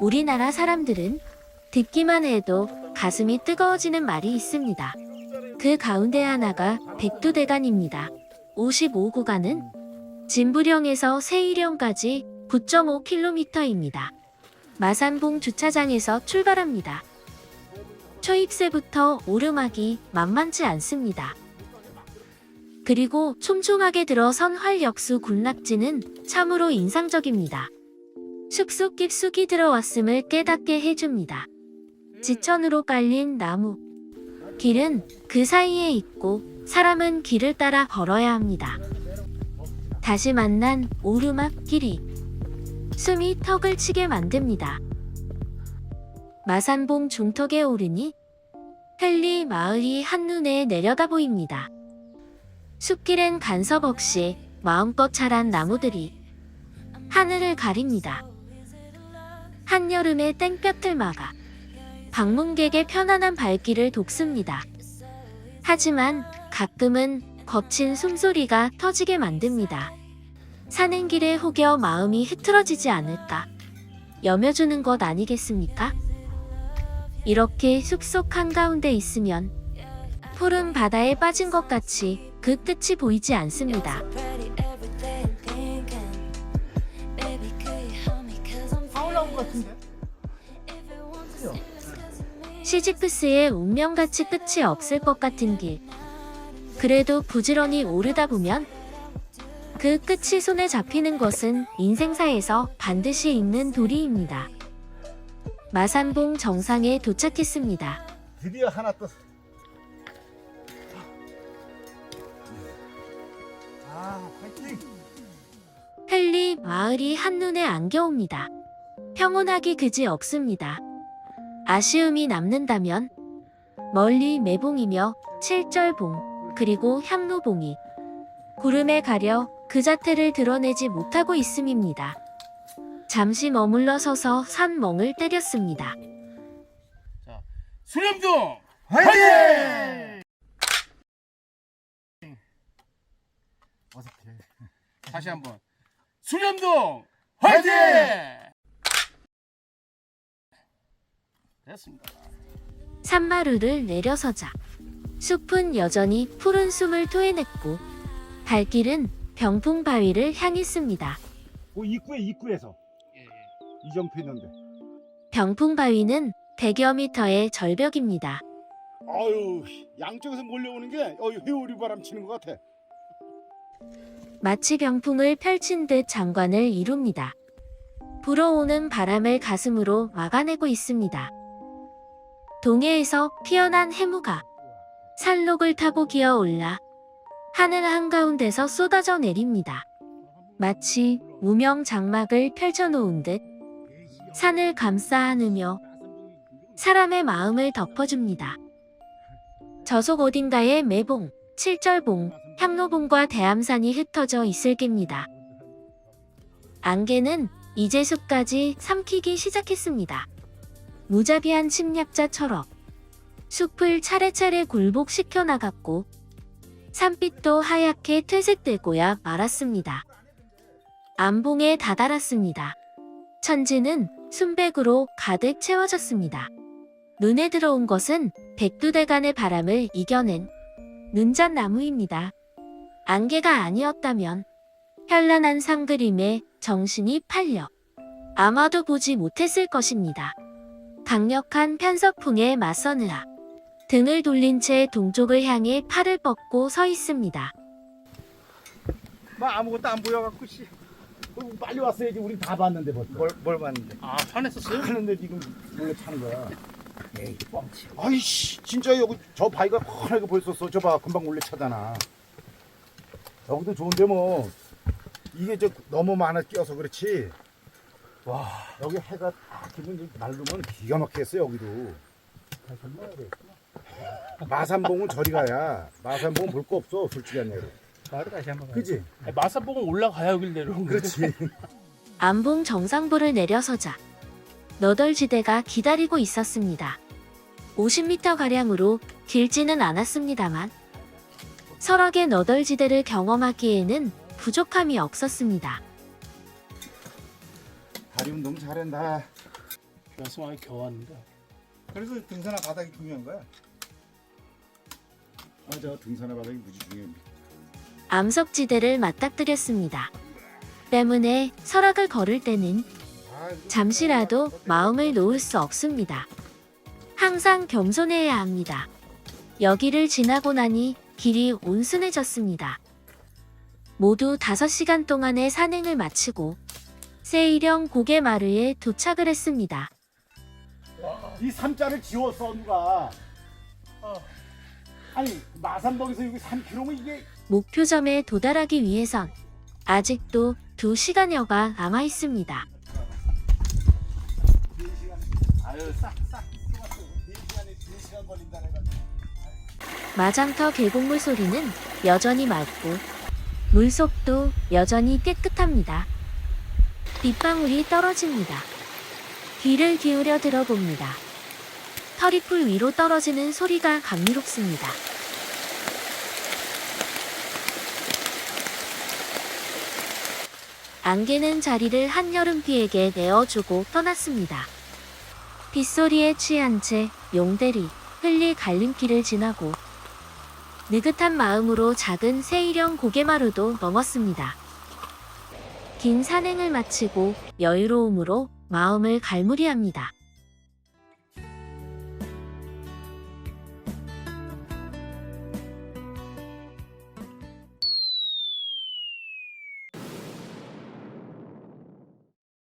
우리나라 사람들은 듣기만 해도 가슴이 뜨거워지는 말이 있습니다. 그 가운데 하나가 백두대간입니다. 55구간은 진부령에서 세이령까지 9.5km입니다. 마산봉 주차장에서 출발합니다. 초입새부터 오르막이 만만치 않습니다. 그리고 촘촘하게 들어선 활역수 군락지는 참으로 인상적입니다. 쑥쑥 깊숙이 들어왔음을 깨닫게 해줍니다. 지천으로 깔린 나무. 길은 그 사이에 있고 사람은 길을 따라 걸어야 합니다. 다시 만난 오르막 길이 숨이 턱을 치게 만듭니다. 마산봉 중턱에 오르니 헨리 마을이 한눈에 내려다 보입니다. 숲길엔 간섭 없이 마음껏 자란 나무들이 하늘을 가립니다. 한여름의 땡볕을 막아 방문객의 편안한 발길을 돕습니다. 하지만 가끔은 거친 숨소리가 터지게 만듭니다. 사는 길에 혹여 마음이 흐트러지지 않을까 여며주는 것 아니겠습니까? 이렇게 숲속 한가운데 있으면 푸른 바다에 빠진 것 같이 그 끝이 보이지 않습니다. 다 시지프스의 운명같이 끝이 없을 것 같은 길. 그래도 부지런히 오르다 보면 그 끝이 손에 잡히는 것은 인생사에서 반드시 있는 도리입니다. 마산봉 정상에 도착했습니다. 드디어 하나 떴어. 아, 파이팅! 헨리 마을이 한눈에 안겨옵니다. 평온하기 그지 없습니다. 아쉬움이 남는다면 멀리 매봉이며 칠절봉 그리고 향로봉이 구름에 가려 그 자태를 드러내지 못하고 있음입니다. 잠시 머물러 서서 산멍을 때렸습니다. 수렴동 화이팅! 어색해. 다시 한번 수렴동 화이팅! 됐습니다. 산마루를 내려서자 숲은 여전히 푸른 숨을 토해냈고 발길은 병풍 바위를 향했습니다. 그 입구에 입구에서 이정표 있는데. 병풍 바위는 100여 미터의 절벽입니다. 아유, 양쪽에서 몰려오는 게 어유 회오리 바람 치는 것 같아. 마치 병풍을 펼친 듯 장관을 이룹니다. 불어오는 바람을 가슴으로 막아내고 있습니다. 동해에서 피어난 해무가 산록을 타고 기어올라 하늘 한가운데서 쏟아져 내립니다. 마치 무명 장막을 펼쳐놓은 듯 산을 감싸 안으며 사람의 마음을 덮어줍니다. 저속 어딘가에 매봉, 칠절봉, 향로봉과 대암산이 흩어져 있을 겁니다. 안개는 이제 숲까지 삼키기 시작했습니다. 무자비한 침략자처럼 숲을 차례차례 굴복시켜 나갔고 산빛도 하얗게 퇴색되고야 말았습니다. 안봉에 다다랐습니다. 천지는 순백으로 가득 채워졌습니다. 눈에 들어온 것은 백두대간의 바람을 이겨낸 눈잣 나무입니다. 안개가 아니었다면 현란한 상그림에 정신이 팔려 아마도 보지 못했을 것입니다. 강력한 편서풍에 맞서느라 등을 돌린 채 동쪽을 향해 팔을 뻗고 서 있습니다. 뭐 아무것도 안 보여갖고 씨. 빨리 왔어야지. 우린 다 봤는데 벌써. 뭘, 뭘 봤는데? 아 화냈었어요? 하는데 지금 몰래 차는 거야. 에이, 뻥치. 아이씨, 진짜 여기 저 바위가 훤하게 보였었어. 저 봐, 금방 몰래 차잖아. 여기도 좋은데 뭐 이게 저 너무 많아 끼어서 그렇지. 와, 여기 해가 딱 지금 이제 맑으면 기가 막히겠어 여기도. 마산봉은 저리 가야. 마산봉은 볼거 없어, 솔직히 한 얘기로. 말을 다시 한번 그지? 마사봉은 올라가야 여길 거지. 그렇지. 안봉 정상부를 내려서자 너덜지대가 기다리고 있었습니다. 50m 가량으로 길지는 않았습니다만 설악의 너덜지대를 경험하기에는 부족함이 없었습니다. 다리 운동 잘한다. 연승하게 겨웠는데. 그래서 등산화 바닥이 중요한 거야. 맞아, 등산화 바닥이 무지 중요해. 암석지대를 맞닥뜨렸습니다. 때문에 설악을 걸을 때는 잠시라도 마음을 놓을 수 없습니다. 항상 겸손해야 합니다. 여기를 지나고 나니 길이 온순해졌습니다. 모두 5시간 동안의 산행을 마치고 세이령 고개마루에 도착을 했습니다. 이 삼자를 지웠어 누가? 어. 아니 마산동에서 여기 3km면 이게 목표점에 도달하기 위해선 아직도 2시간여가 남아 있습니다. 아유 싹싹 쏘았어. 4시간에 2시간 걸린다 해가지고. 마장터 계곡물 소리는 여전히 맑고 물속도 여전히 깨끗합니다. 빗방울이 떨어집니다. 귀를 기울여 들어봅니다. 터리풀 위로 떨어지는 소리가 감미롭습니다. 안개는 자리를 한여름 비에게 내어주고 떠났습니다. 빗소리에 취한 채 용대리, 흘리 갈림길을 지나고 느긋한 마음으로 작은 세일형 고개마루도 넘었습니다. 긴 산행을 마치고 여유로움으로 마음을 갈무리합니다.